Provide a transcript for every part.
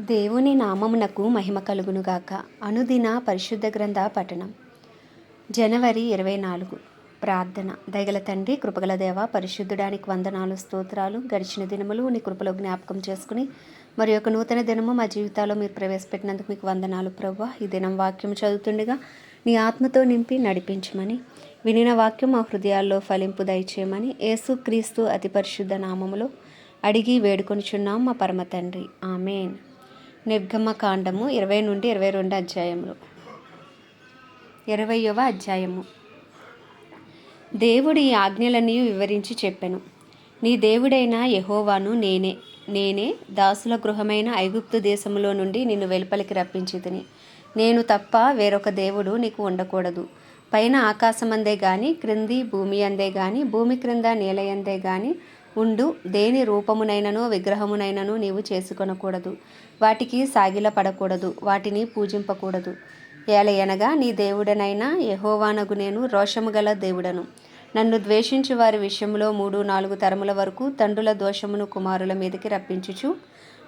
దేవుని నామమునకు మహిమ కలుగునుగాక. అనుదిన పరిశుద్ధ గ్రంథ పఠనం. జనవరి ఇరవై నాలుగు. ప్రార్థన. దయగల తండ్రి కృపగల దేవ పరిశుద్ధుడానికి వందనాలు స్తోత్రాలు. గడిచిన దినములు నీ కృపలో జ్ఞాపకం చేసుకుని మరి యొక్క నూతన దినము మా జీవితాల్లో మీరు ప్రవేశపెట్టినందుకు మీకు వందనాలు ప్రభు ఈ దినం వాక్యం చదువుతుండగా నీ ఆత్మతో నింపి నడిపించమని వినిన వాక్యం మా హృదయాల్లో ఫలింపు దయచేయమని యేసు క్రీస్తు అతి పరిశుద్ధ నామములో అడిగి వేడుకొనిచున్నాం మా పరమ తండ్రి. ఆమెన్. నిర్గమ కాండము ఇరవై నుండి ఇరవై రెండు అధ్యాయములు. ఇరవయవ అధ్యాయము. దేవుడి ఈ ఆజ్ఞలన్నీ వివరించి చెప్పెను. నీ దేవుడైన యహోవాను నేనే నేనే దాసుల గృహమైన ఐగుప్తు దేశములో నుండి నిన్ను వెలుపలికి రప్పించితిని. నేను తప్ప వేరొక దేవుడు నీకు ఉండకూడదు. పైన ఆకాశమందే గాని క్రింది భూమి అందే గాని భూమి క్రింద నేలయందే గాని ఉండు దేని రూపమునైనను విగ్రహమునైనను నీవు చేసుకొనకూడదు. వాటికి సాగిల పడకూడదు వాటిని పూజింపకూడదు. ఏలయనగా నీ దేవుడనైనా యహోవానగు నేను రోషము గల దేవుడను. నన్ను ద్వేషించు వారి విషయంలో మూడు నాలుగు తరముల వరకు తండ్రుల దోషమును కుమారుల మీదకి రప్పించుచు.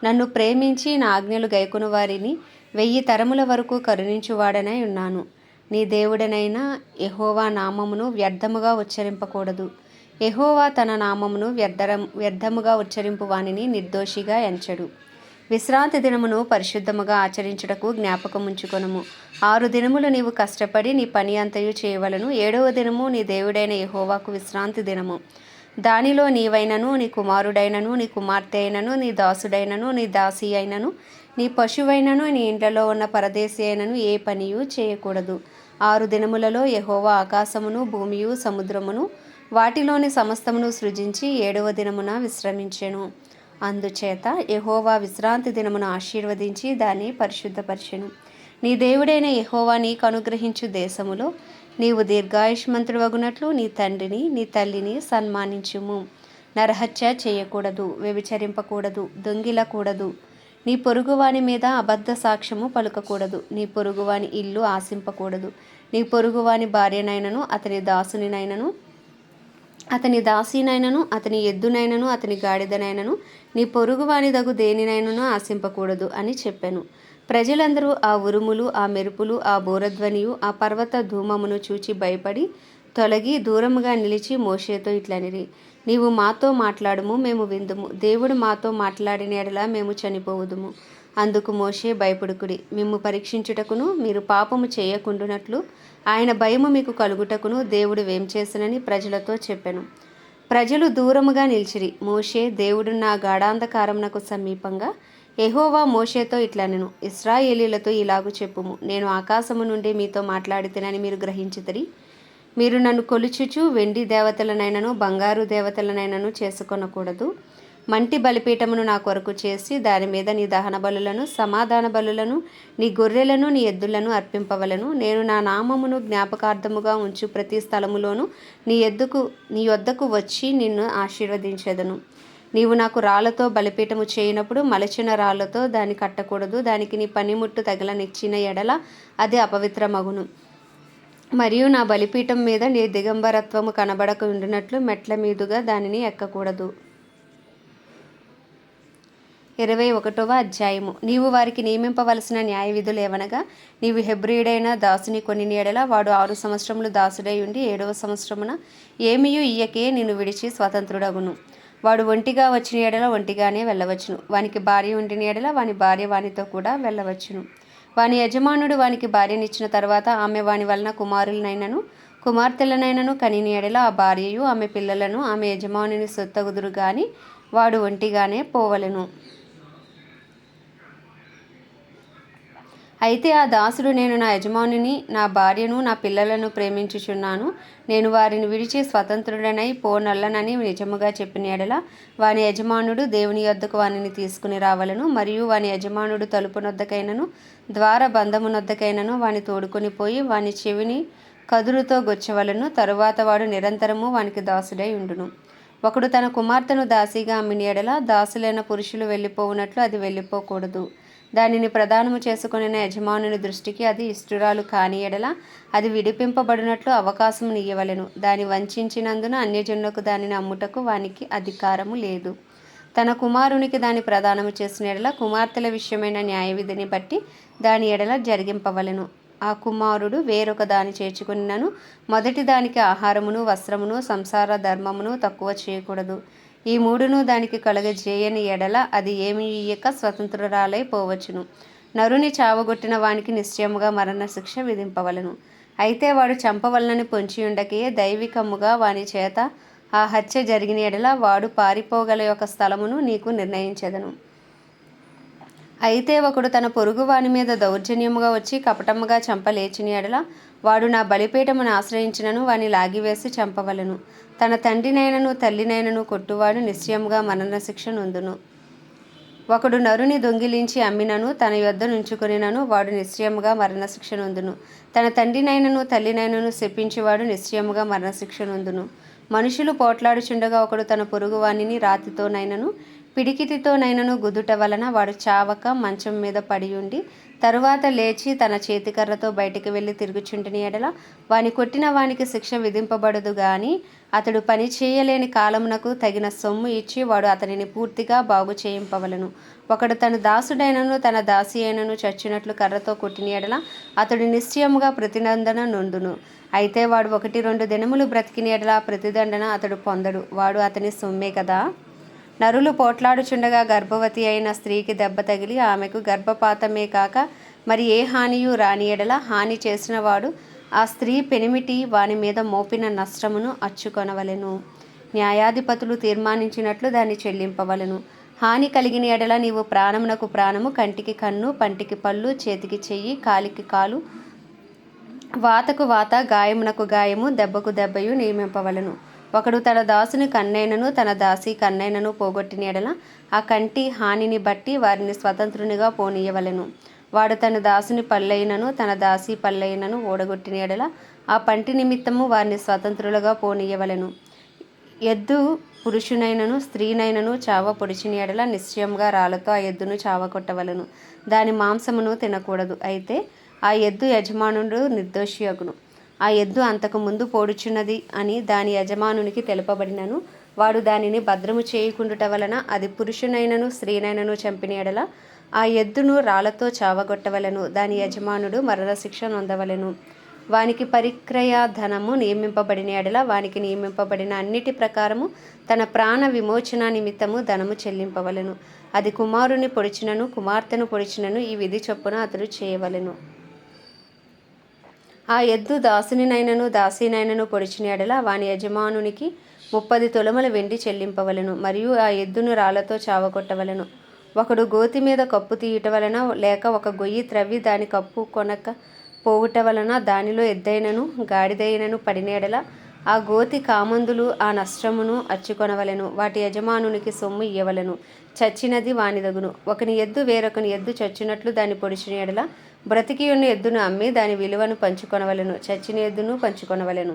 నన్ను ప్రేమించి నా ఆజ్ఞలు గైకొను వారిని వెయ్యి తరముల వరకు కరుణించువాడనై ఉన్నాను. నీ దేవుడనైనా యహోవా నామమును వ్యర్థముగా ఉచ్చరింపకూడదు. ఎహోవా తన నామమును వ్యర్థరం వ్యర్థముగా ఉచ్చరింపు వానిని నిర్దోషిగా ఎంచడు. విశ్రాంతి దినమును పరిశుద్ధముగా ఆచరించుటకు జ్ఞాపకముంచుకొనము. ఆరు దినములు నీవు కష్టపడి నీ పని అంతయు చేయవలను. ఏడవ దినము నీ దేవుడైన యహోవాకు విశ్రాంతి దినము. దానిలో నీవైనను నీ కుమారుడైనను నీ కుమార్తె అయినను నీ దాసుడైనను నీ దాసి అయినను నీ పశువైనను నీ ఇంట్లో ఉన్న పరదేశి అయినను ఏ పనియు చేయకూడదు. ఆరు దినములలో యహోవా ఆకాశమును భూమియు సముద్రమును వాటిలోని సమస్తమును సృజించి ఏడవ దినమున విశ్రమించెను. అందుచేత యహోవా విశ్రాంతి దినమును ఆశీర్వదించి దాన్ని పరిశుద్ధపరిచెను. నీ దేవుడైన యహోవా నీకు అనుగ్రహించు దేశములో నీవు దీర్ఘాయుష్మంతుడు వగునట్లు నీ తండ్రిని నీ తల్లిని సన్మానించుము. నరహత్య చేయకూడదు వ్యభిచరింపకూడదు దొంగిలకూడదు. నీ పొరుగువాని మీద అబద్ధ సాక్ష్యము పలుకకూడదు. నీ పొరుగువాని ఇల్లు ఆశింపకూడదు. నీ పొరుగువాని భార్యనైనను అతని దాసునినైనను అతని దాసీనైనను అతని ఎద్దునైనను అతని గాడిదనైనను నీ పొరుగువాని దగు దేనినైనను ఆశింపకూడదు అని చెప్పాను. ప్రజలందరూ ఆ ఉరుములు ఆ మెరుపులు ఆ బోరధ్వనియు ఆ పర్వత ధూమమును చూచి భయపడి తొలగి దూరముగా నిలిచి మోషేతో ఇట్లనిరి. నీవు మాతో మాట్లాడుము మేము విందుము. దేవుడు మాతో మాట్లాడిన ఎడలా మేము చనిపోవుదుము. అందుకు మోషే భయపడుకుడి. మిమ్ము పరీక్షించుటకును మీరు పాపము చేయకుండునట్లు ఆయన భయము మీకు కలుగుటకును దేవుడు వేం చేసినని ప్రజలతో చెప్పెను. ప్రజలు దూరముగా నిలిచిరి. మోషే దేవుడు నా గాఢాంధకారమునకు సమీపంగా ఎహోవా మోషేతో ఇట్లనెను. ఇస్రాయేలీలతో ఇలాగు చెప్పుము. నేను ఆకాశము నుండి మీతో మాట్లాడితేనని మీరు గ్రహించుతరి. మీరు నన్ను కొలుచుచు వెండి దేవతలనైనను బంగారు దేవతలనైనను చేసుకొనకూడదు. మంటి బలిపీఠమును నా కొరకు చేసి దాని మీద నీ దహన బలులను సమాధాన బలులను నీ గొర్రెలను నీ ఎద్దులను అర్పింపవలను. నేను నా నామమును జ్ఞాపకార్థముగా ఉంచు ప్రతి స్థలములోనూ నీ ఎద్దుకు నీ వద్దకు వచ్చి నిన్ను ఆశీర్వదించెదను. నీవు నాకు రాళ్ళతో బలిపీఠము చేయనప్పుడు మలచిన రాళ్ళతో దాన్ని కట్టకూడదు. దానికి నీ పనిముట్టు తగలనిచ్చిన ఎడల అది అపవిత్రమగును. మరియు నా బలిపీఠం మీద నీ దిగంబరత్వము కనబడక ఉండినట్లు మెట్ల మీదుగా దానిని ఎక్కకూడదు. ఇరవై ఒకటవ అధ్యాయము. నీవు వారికి నియమింపవలసిన న్యాయ విధులు ఏవనగా నీవు హెబ్రియుడైన దాసుని కొన్ని నీడల వాడు ఆరు సంవత్సరములు దాసుడై ఉండి ఏడవ సంవత్సరమున ఏమియు ఇయ్యకే నిన్ను విడిచి స్వతంత్రుడగును. వాడు ఒంటిగా వచ్చిన ఏడల ఒంటిగానే వెళ్ళవచ్చును. వానికి భార్య ఉండిన ఏడల వాని భార్య వానితో కూడా వెళ్ళవచ్చును. వాని యజమానుడు వానికి భార్యనిచ్చిన తర్వాత ఆమె వాని వలన కుమారులనైనను కుమార్తెలనైనను కనిని ఎడల ఆ భార్యయు ఆమె పిల్లలను ఆమె యజమానుని సొత్తగుదురు గాని వాడు ఒంటిగానే పోవలెను. అయితే ఆ దాసుడు నేను నా యజమానిని నా భార్యను నా పిల్లలను ప్రేమించుచున్నాను. నేను వారిని విడిచి స్వతంత్రుడనై పోనల్లనని నిజముగా చెప్పిన ఎడల వాని యజమానుడు దేవుని యొద్దకు వానిని తీసుకుని రావలను మరియు వాని యజమానుడు తలుపునొద్దకైనను ద్వార బంధమునొద్దకైనను వాని తోడుకొని పోయి వాని చెవిని కదురుతో గొచ్చవలను. తరువాత వాడు నిరంతరము వానికి దాసుడై ఉండును. ఒకడు తన కుమార్తెను దాసిగా అమ్మిన ఎడల దాసులైన పురుషులు వెళ్ళిపోవునట్లు అది వెళ్ళిపోకూడదు. దానిని ప్రదానము చేసుకుని యజమానుని దృష్టికి అది ఇష్టురాలు కాని ఎడల అది విడిపింపబడినట్లు అవకాశం నీయవలెను. దాని వంచినందున అన్యజనులకు దానిని అమ్ముటకు వానికి అధికారము లేదు. తన కుమారునికి దాని ప్రదానము చేసిన ఎడల కుమార్తెల విషయమైన న్యాయ విధిని బట్టి దాని ఎడల జరిగింపవలెను. ఆ కుమారుడు వేరొక దాని చేర్చుకున్నను. మొదటి దానికి ఆహారమును వస్త్రమును సంసార ధర్మమును తక్కువ చేయకూడదు. ఈ మూడును దానికి కలగజేయని ఎడల అది ఏమి ఇయ్యక స్వతంత్రురాలై పోవచ్చును. నరుని చావగొట్టిన వానికి నిశ్చయముగా మరణశిక్ష విధింపవలను. అయితే వాడు చంపవలనని పొంచియుండకే దైవికముగా వాని చేత ఆ హత్య జరిగిన ఎడల వాడు పారిపోగల యొక్క స్థలమును నీకు నిర్ణయించెదను. అయితే ఒకడు తన పొరుగువాని మీద దౌర్జన్యముగా వచ్చి కపటముగా చంపలేచిన ఎడల వాడు నా బలిపీఠమును ఆశ్రయించినను వాని లాగివేసి చంపవలను. తన తండ్రినైనను తల్లినైనను కొట్టువాడు నిశ్చయముగా మరణశిక్ష నొందును. ఒకడు నరుని దొంగిలించి అమ్మినను తన యొద్ద నుంచుకొనినను వాడు నిశ్చయముగా మరణశిక్ష నొందును. తన తండ్రినైనను తల్లినైనను శపించేవాడు నిశ్చయముగా మరణశిక్ష నొందును. మనుషులు పోట్లాడుచుండగా ఒకడు తన పొరుగువానిని రాతితోనైనను పిడికిటితోనైనను గుదుట వలన వాడు చావక మంచం మీద పడి ఉండి తరువాత లేచి తన చేతికర్రతో బయటికి వెళ్ళి తిరుగుచుంటిని ఎడల వాని కొట్టిన వానికి శిక్ష విధింపబడదు గాని అతడు పని చేయలేని కాలమునకు తగిన సొమ్ము ఇచ్చి వాడు అతనిని పూర్తిగా బాగు చేయింపవలను. ఒకడు తన దాసుడైనను తన దాసి అయినను చచ్చినట్లు కర్రతో కొట్టిన ఎడల అతడు నిశ్చయముగా ప్రతినందన నొందును. అయితే వాడు ఒకటి రెండు దినములు బ్రతికిన ఎడల ప్రతిదండన అతడు పొందడు. వాడు అతని సొమ్మే కదా నరులు పోట్లాడుచుండగా గర్భవతి అయిన స్త్రీకి దెబ్బ తగిలి ఆమెకు గర్భపాతమే కాక మరి ఏ హానియు రాని ఎడల హాని చేసినవాడు ఆ స్త్రీ పెనిమిటి వాని మీద మోపిన నష్టమును అచ్చుకొనవలెను. న్యాయాధిపతులు తీర్మానించినట్లు దాన్ని చెల్లింపవలెను. హాని కలిగిన ఎడల నీవు ప్రాణమునకు ప్రాణము కంటికి కన్ను పంటికి పళ్ళు చేతికి చెయ్యి కాలికి కాలు వాతకు వాత గాయమునకు గాయము దెబ్బకు దెబ్బయు నియమింపవలను. ఒకడు తన దాసుని కన్నైనను తన దాసి కన్నైనను పోగొట్టిన ఎడల ఆ కంటి హానిని బట్టి వారిని స్వతంత్రునిగా పోనీయవలెను. వాడు తన దాసుని పల్లైనను తన దాసి పల్లైనను ఓడగొట్టిన ఎడల ఆ పంటి నిమిత్తము వారిని స్వతంత్రులుగా పోనీయవలెను. ఎద్దు పురుషునైనను స్త్రీనైనను చావ పొడిచిన ఎడల నిశ్చయంగా రాళ్ళతో ఆ ఎద్దును చావ కొట్టవలను. దాని మాంసమును తినకూడదు. అయితే ఆ ఎద్దు యజమానుడు నిర్దోషియగును ఆ ఎద్దు అంతకు ముందు పోడుచున్నది అని దాని యజమానునికి తెలుపబడినను. వాడు దానిని భద్రము చేయకుండుట వలన అది పురుషునైనను స్త్రీనైనను చంపిన ఎడల ఆ ఎద్దును రాళ్ళతో చావగొట్టవలను. దాని యజమానుడు మరణశిక్ష నొందవలెను. వానికి పరిక్రయ ధనము నియమింపబడిన ఎడల వానికి నియమింపబడిన అన్నిటి ప్రకారము తన ప్రాణ విమోచన నిమిత్తము ధనము చెల్లింపవలెను. అది కుమారుని పొడిచినను కుమార్తెను పొడిచినను ఈ విధి చొప్పున అతడు చేయవలెను. ఆ ఎద్దు దాసునినైనను దాసినైనను పొడిచిన ఎడల వాని యజమానునికి ముప్పది తొలమల వెండి చెల్లింపవలను మరియు ఆ ఎద్దును రాళ్ళతో చావగొట్టవలను. ఒకడు గోతి మీద కప్పు తీయట వలన లేక ఒక గొయ్యి త్రవ్వి దాని కప్పు కొనక పోవుట వలన దానిలో ఎద్దైనను గాడిదైనను పడినేడల ఆ గోతి కామందులు ఆ నష్టమును అచ్చుకొనవలెను. వాటి యజమానునికి సొమ్ము ఇయ్యవలెను. చచ్చినది వానిదగును. ఒకని ఎద్దు వేరొకని ఎద్దు చచ్చినట్లు దాన్ని పొడిచిన ఎడల బ్రతికి ఉన్న ఎద్దును అమ్మి దాని విలువను పంచుకొనవలెను చచ్చిన ఎద్దును పంచుకొనవలెను.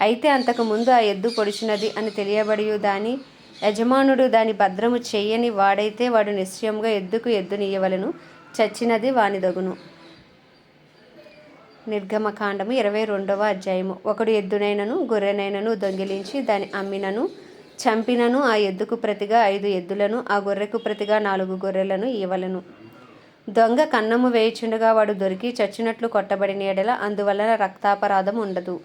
అయితే అంతకు ముందు ఆ ఎద్దు పొడిచినది అని తెలియబడి దాని యజమానుడు దాని భద్రము చెయ్యని వాడైతే వాడు నిశ్చయంగా ఎద్దుకు ఎద్దునియవలను చచ్చినది వానిదగును. నిర్గమకాండము ఇరవై రెండవ అధ్యాయము. ఒకడు ఎద్దునైనను గొర్రెనైనను దొంగిలించి దాని అమ్మినను చంపినను ఆ ఎద్దుకు ప్రతిగా ఐదు ఎద్దులను ఆ గొర్రెకు ప్రతిగా నాలుగు గొర్రెలను ఇవ్వలను దొంగ కన్నము వేయుచుండగా వాడు దొరికి చచ్చినట్లు కొట్టబడిన ఎడల అందువలన రక్తాపరాధం ఉండదు.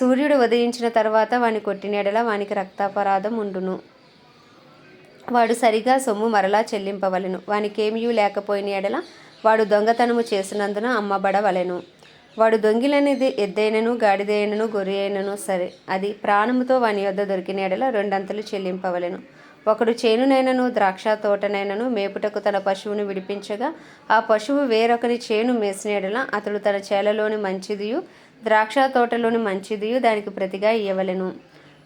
సూర్యుడు ఉదయించిన తర్వాత వాని కొట్టిన ఎడల వానికి రక్తాపరాధం ఉండును. వాడు సరిగా సొమ్ము మరలా చెల్లింపవలెను. వానికేమీ లేకపోయిన ఎడల వాడు దొంగతనము చేసినందున అమ్మబడవలెను. వాడు దొంగిలనేది ఎద్దైనను గాడిదైనను గొర్రె అయినను సరే. అది ప్రాణముతో వాని యొద్ద దొరికిన ఎడల రెండంతలు చెల్లింపవలెను. ఒకడు చేనునైనను ద్రాక్ష తోటనైనను మేపుటకు తన పశువును విడిపించగా ఆ పశువు వేరొకని చేను మేసినేడల అతడు తన చేలలోని మంచిదియు ద్రాక్ష తోటలోని మంచిదియు దానికి ప్రతిగా ఇయ్యవలెను.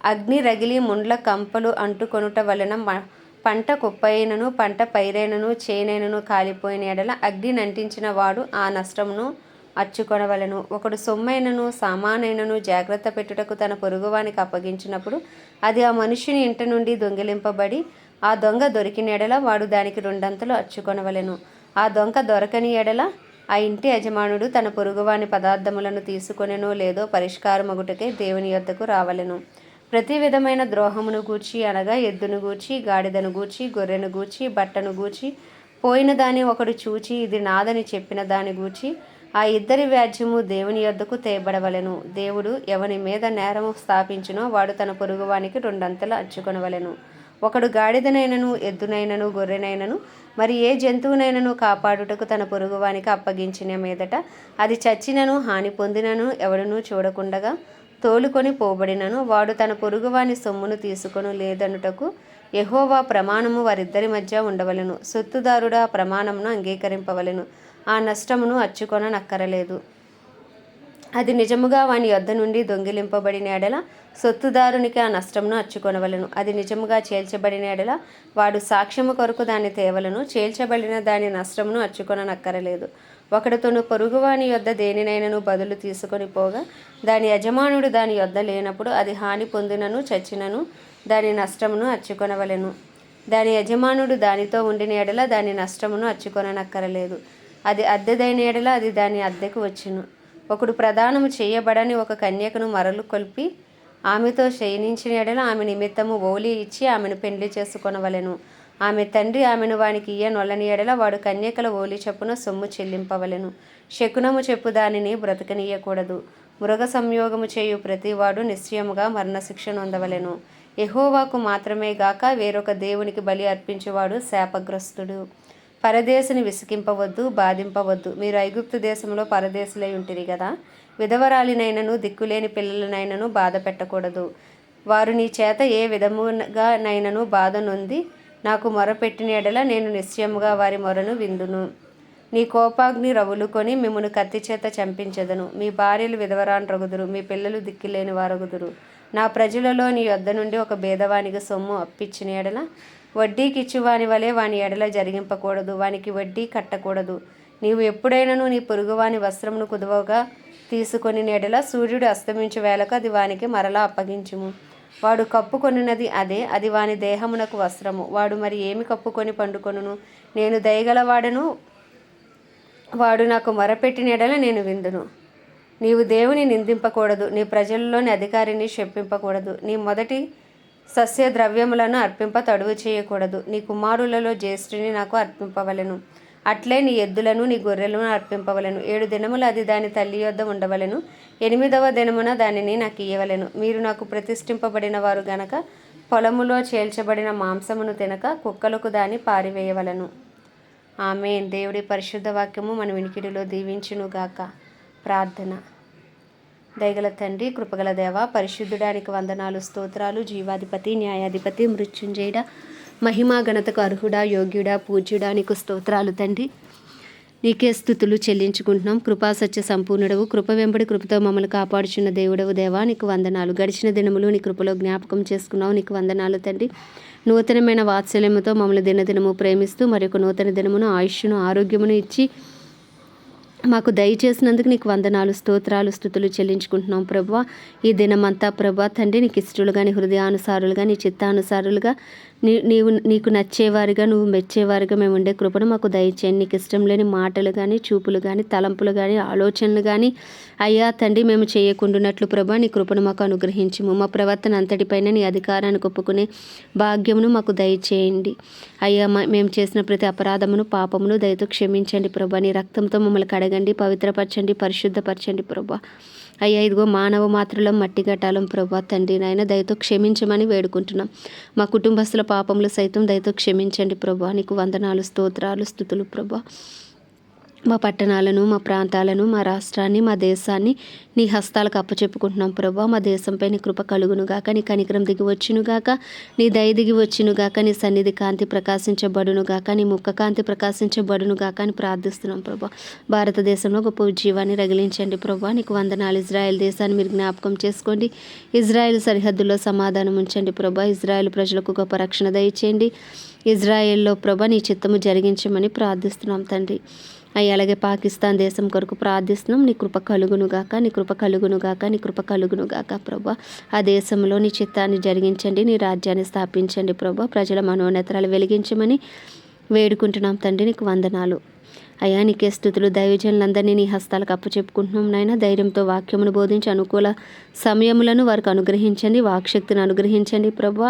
అగ్ని రగిలి ముండ్ల కంపలు అంటుకొనుట వలన పంట కుప్పైనను పంట పైరైనను చేనైనను కాలిపోయిన ఎడల అగ్ని నంటించిన వాడు ఆ నష్టమును అచ్చుకొనవలను ఒకడు సొమ్మైనను సామానైనను జాగ్రత్త పెట్టుటకు తన పొరుగువానికి అప్పగించినప్పుడు అది ఆ మనుషుని ఇంటి నుండి దొంగిలింపబడి ఆ దొంగ దొరికిన ఎడల వాడు దానికి రెండంతలు అచ్చుకొనవలెను ఆ దొంగ దొరకని ఎడల ఆ ఇంటి యజమానుడు తన పొరుగువాని పదార్థములను తీసుకొనెనో లేదో పరిష్కారమగుటకే దేవుని యొద్దకు రావలెను. ప్రతి విధమైన ద్రోహమును గూర్చి అనగా ఎద్దును గూర్చి గాడిదను గూర్చి గొర్రెను గూర్చి బట్టను గూర్చి పోయిన దాని ఒకడు చూచి ఇది నాదని చెప్పిన దాని గూర్చి ఆ ఇద్దరి వ్యాజ్యము దేవుని యొద్దకు తేబడవలెను. దేవుడు ఎవని మీద నేరము స్థాపించునో వాడు తన పొరుగువానికి రెండంతలు అచ్చుకొనవలెను. ఒకడు గాడిదనైనను ఎద్దునైనను గొర్రెనైనను మరి ఏ జంతువునైనను కాపాడుటకు తన పొరుగువానికి అప్పగించిన మీదట అది చచ్చినను హాని పొందినను ఎవడనూ చూడకుండగా తోలుకొని పోబడినను వాడు తన పొరుగువాని సొమ్మును తీసుకొను లేదనుటకు యహోవా ప్రమాణము వారిద్దరి మధ్య ఉండవలెను. సొత్తుదారుడు ఆ ప్రమాణమును అంగీకరింపవలెను. ఆ నష్టమును అచ్చుకొననక్కరలేదు. అది నిజముగా వాని యొద్ద నుండి దొంగిలింపబడిన ఎడల సొత్తుదారునికి ఆ నష్టమును అచ్చుకొనవలను. అది నిజముగా చేల్చబడిన ఎడల వాడు సాక్ష్యము కొరకు దాన్ని తేవలను. చేల్చబడిన దాని నష్టమును అచ్చుకొననక్కరలేదు. ఒకడుతోను పొరుగువాని యొద్ద దేనినైనను బదులు తీసుకొని పోగా దాని యజమానుడు దాని యొద్ద లేనప్పుడు అది హాని పొందినను చచ్చినను దాని నష్టమును అచ్చుకొనవలెను. దాని యజమానుడు దానితో ఉండిన ఎడల దాని నష్టమును అచ్చుకొననక్కరలేదు. అది అద్దెదైన ఎడల అది దాని అద్దెకు వచ్చును. ఒకడు ప్రదానము చేయబడని ఒక కన్యకను మరలు కొల్పి ఆమెతో శయనించిన ఎడల ఆమె నిమిత్తము ఓలి ఇచ్చి ఆమెను పెండ్లి చేసుకొనవలెను. ఆమె తండ్రి ఆమెను వానికి ఇయ్య నొల్లని ఎడల వాడు కన్యకల ఓలి చెప్పున సొమ్ము చెల్లింపవలెను. శకునము చెప్పు దానిని బ్రతకనీయకూడదు. మృగ సంయోగము చేయు ప్రతివాడు నిశ్చయముగా మరణశిక్ష నొందవలెను. ఎహోవాకు మాత్రమే గాక వేరొక దేవునికి బలి అర్పించేవాడు శాపగ్రస్తుడు. పరదేశిని విసికింపవద్దు బాధింపవద్దు. మీరు ఐగుప్తు దేశంలో పరదేశులై ఉంటిరి కదా విధవరాలినైనను దిక్కులేని పిల్లలనైనను బాధ పెట్టకూడదు. వారు నీ చేత ఏ విధముగా నైనను బాధ నొంది నాకు మొరపెట్టిన ఎడల నేను నిశ్చయముగా వారి మొరను విందును. నీ కోపాగ్ని రవులుకొని మిమ్మను కత్తి చేత చంపించదను. మీ భార్యలు విధవరాన్ రగుదురు మీ పిల్లలు దిక్కులేని వారగుదురు. నా ప్రజలలో నీ యొద్ద నుండి ఒక భేదవానికి సొమ్ము అప్పించిన ఎడల వడ్డీకిచ్చు వాని వలె వాని ఎడల జరిగింపకూడదు వానికి వడ్డీ కట్టకూడదు. నీవు ఎప్పుడైనను నీ పొరుగువాని వస్త్రమును కుదువగా తీసుకొని నెడల సూర్యుడు అస్తమించు వేళకు అది వానికి మరలా అప్పగించుము. వాడు కప్పుకొనినది అదే అది వాని దేహమునకు వస్త్రము. వాడు మరి ఏమి కప్పుకొని పండుకొనును? నేను దయగలవాడను వాడు నాకు మొరపెట్టిన ఎడల నేను విందును. నీవు దేవుని నిందింపకూడదు నీ ప్రజల్లోని అధికారిని శప్పింపకూడదు నీ మొదటి సస్య ద్రవ్యములను అర్పింప తడువు చేయకూడదు. నీ కుమారులలో జ్యేష్ఠుని నాకు అర్పింపవలెను. అట్లే నీ ఎద్దులను నీ గొర్రెలను అర్పింపవలెను. ఏడు దినములు అది దాని తల్లి యొద్ద ఉండవలెను. ఎనిమిదవ దినమున దానిని నాకు ఇయ్యవలను. మీరు నాకు ప్రతిష్ఠింపబడిన వారు గనక పొలములో చేల్చబడిన మాంసమును తినక కుక్కలకు దాన్ని పారివేయవలను. ఆమె దేవుడి పరిశుద్ధ వాక్యము మన వినికిడిలో దీవించునుగాక. ప్రార్థన. దయగల తండ్రి కృపగల దేవ పరిశుద్ధుడానికి వందనాలు స్తోత్రాలు జీవాధిపతి న్యాయాధిపతి మృత్యుంజయుడ మహిమా గణతకు అర్హుడా యోగ్యుడా పూజ్యుడానికి స్తోత్రాలు తండ్రి. నీకే స్థుతులు చెల్లించుకుంటున్నాం. కృపా సత్య సంపూర్ణుడవు. కృప వెంబడి కృపతో మమ్మల్ని కాపాడుచున్న దేవుడవు దేవా నీకు వందనాలు. గడిచిన దినములు నీ కృపలో జ్ఞాపకం చేసుకున్నావు. నీకు వందనాలు తండ్రి. నూతనమైన వాత్సల్యముతో మమ్మల్ని దినదినము ప్రేమిస్తూ మరొక నూతన దినమును ఆయుష్ను ఆరోగ్యమును ఇచ్చి మాకు దయచేసినందుకు నీకు వందనాలు స్తోత్రాలు స్థుతులు చెల్లించుకుంటున్నాం ప్రభు ఈ దినమంతా ప్రభా తండ్రి నీకు ఇష్టలుగా నీ హృదయానుసారులుగా నీ చిత్తానుసారులుగా నీ నీవు నీకు నచ్చేవారిగా నువ్వు మెచ్చేవారిగా మేము ఉండే కృపను మాకు దయచేయండి. నీకు ఇష్టం లేని మాటలు కానీ చూపులు కానీ తలంపులు కానీ ఆలోచనలు కానీ అయ్యా తండ్రి మేము చేయకుండానట్లు ప్రభా నీ కృపను మాకు అనుగ్రహించము. మా ప్రవర్తన అంతటిపైన నీ అధికారాన్ని ఒప్పుకునే భాగ్యమును మాకు దయచేయండి. అయ్యా మేము చేసిన ప్రతి అపరాధమును పాపమును దయతో క్షమించండి ప్రభా. నీ రక్తంతో మమ్మల్ని కడగండి పవిత్రపరచండి పరిశుద్ధపరచండి ప్రభా. అయ్యా ఇదిగో మానవ మాత్రలం మట్టి గటాలం ప్రభా తండ్రి నాయన దయతో క్షమించమని వేడుకుంటున్నాం. మా కుటుంబస్తుల పాపములు సైతం దయతో క్షమించండి ప్రభా. నీకు వందనాలు స్తోత్రాలు స్థుతులు ప్రభా. మా పట్టణాలను మా ప్రాంతాలను మా రాష్ట్రాన్ని మా దేశాన్ని నీ హస్తాలకు అప్పచెప్పుకుంటున్నాం ప్రభా. మా దేశంపై నీ కృప కలుగునుగాక నీ కనికరం దిగి వచ్చునుగాక నీ దయ దిగి వచ్చినుగాక నీ సన్నిధి కాంతి ప్రకాశించబడునుగాక నీ ముక్క కాంతి ప్రకాశించబడునుగాక అని ప్రార్థిస్తున్నాం ప్రభా. భారతదేశంలో గొప్ప ఉజ్జీవాన్ని రగిలించండి ప్రభా. నీకు వందనాలు. ఇజ్రాయెల్ దేశాన్ని మీరు జ్ఞాపకం చేసుకోండి. ఇజ్రాయెల్ సరిహద్దుల్లో సమాధానం ఉంచండి ప్రభా. ఇజ్రాయెల్ ప్రజలకు గొప్ప రక్షణ దయచేయండి. ఇజ్రాయెల్లో ప్రభ నీ చిత్తము జరిగించమని ప్రార్థిస్తున్నాం తండ్రి. అయ్యి అలాగే పాకిస్తాన్ దేశం కొరకు ప్రార్థిస్తున్నాం. నీ కృప కలుగునుగాక నీ కృప కలుగునుగాక నీ కృప కలుగునుగాక ప్రభా. ఆ దేశంలో నీ చిత్తాన్ని జరిగించండి నీ రాజ్యాన్ని స్థాపించండి ప్రభా. ప్రజల మనోనేతరాలు వెలిగించమని వేడుకుంటున్నాం తండ్రి నీకు వందనాలు. అయా నీకే స్థుతులు దైవజనులందరినీ నీ హస్తాలకు అప్పచెప్పుకుంటున్నాం నాయన. ధైర్యంతో వాక్యమును బోధించి అనుకూల సమయములను వారికి అనుగ్రహించండి. వాక్శక్తిని అనుగ్రహించండి ప్రభు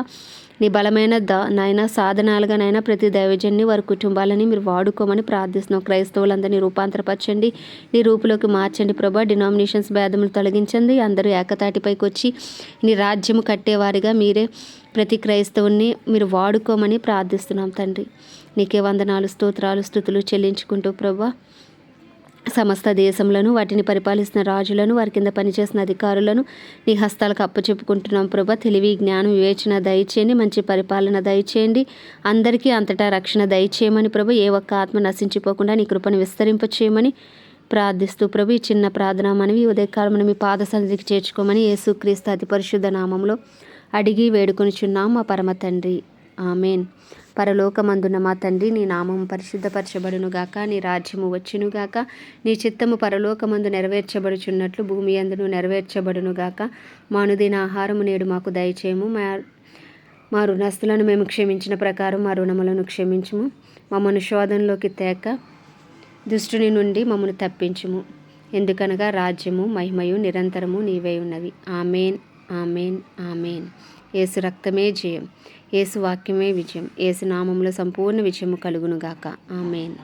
నీ బలమైన ద నాయన సాధనాలుగా నాయన ప్రతి దైవజన్ని వారి కుటుంబాలని మీరు వాడుకోమని ప్రార్థిస్తున్నాం. క్రైస్తవులందరినీ రూపాంతరపరచండి. నీ రూపులోకి మార్చండి ప్రభా డినామినేషన్స్ భేదములు తొలగించండి. అందరూ ఏకతాటిపైకి వచ్చి నీ రాజ్యము కట్టేవారిగా మీరే ప్రతి క్రైస్తవుని మీరు వాడుకోమని ప్రార్థిస్తున్నాం తండ్రి. నీకే వందనాలు స్తోత్రాలు స్థుతులు చెల్లించుకుంటూ ప్రభా. సమస్త దేశంలోను వాటిని పరిపాలిస్తున్న రాజులను వారి కింద పనిచేసిన అధికారులను నీ హస్తాలకు అప్పచెప్పుకుంటున్నాం ప్రభా. తెలివి జ్ఞానం వివేచన దయచేయండి మంచి పరిపాలన దయచేయండి. అందరికీ అంతటా రక్షణ దయచేయమని ప్రభు. ఏ ఒక్క ఆత్మ నశించిపోకుండా నీ కృపను విస్తరింపచేయమని ప్రార్థిస్తూ ప్రభు. ఈ చిన్న ప్రార్థన మనవి ఉదయకాలం మీ పాద సన్నిధికి చేర్చుకోమని యేసుక్రీస్తు అతి పరిశుద్ధ నామంలో అడిగి వేడుకొనిచున్నాం మా పరమ తండ్రి. ఆమెన్. పరలోకమందున మా తండ్రి నీ నామం పరిశుద్ధపరచబడునుగాక నీ రాజ్యము వచ్చునుగాక నీ చిత్తము పరలోకమందు నెరవేర్చబడుచున్నట్లు భూమి అందును నెరవేర్చబడునుగాక మానుదిన ఆహారము నేడు మాకు దయచేయము. మా మా రుణస్తులను మేము క్షమించిన ప్రకారం మా రుణములను క్షమించుము. మమ్మను శోధనలోకి తేక దుష్టుని నుండి మమ్మను తప్పించుము. ఎందుకనగా రాజ్యము మహిమయు నిరంతరము నీవై ఉన్నవి. Amen amen amen. ఏసు రక్తమే జయం. ఏసు వాక్యమే విజయం. ఏసు నామంలో సంపూర్ణ విజయము కలుగునుగాక. ఆమెన్.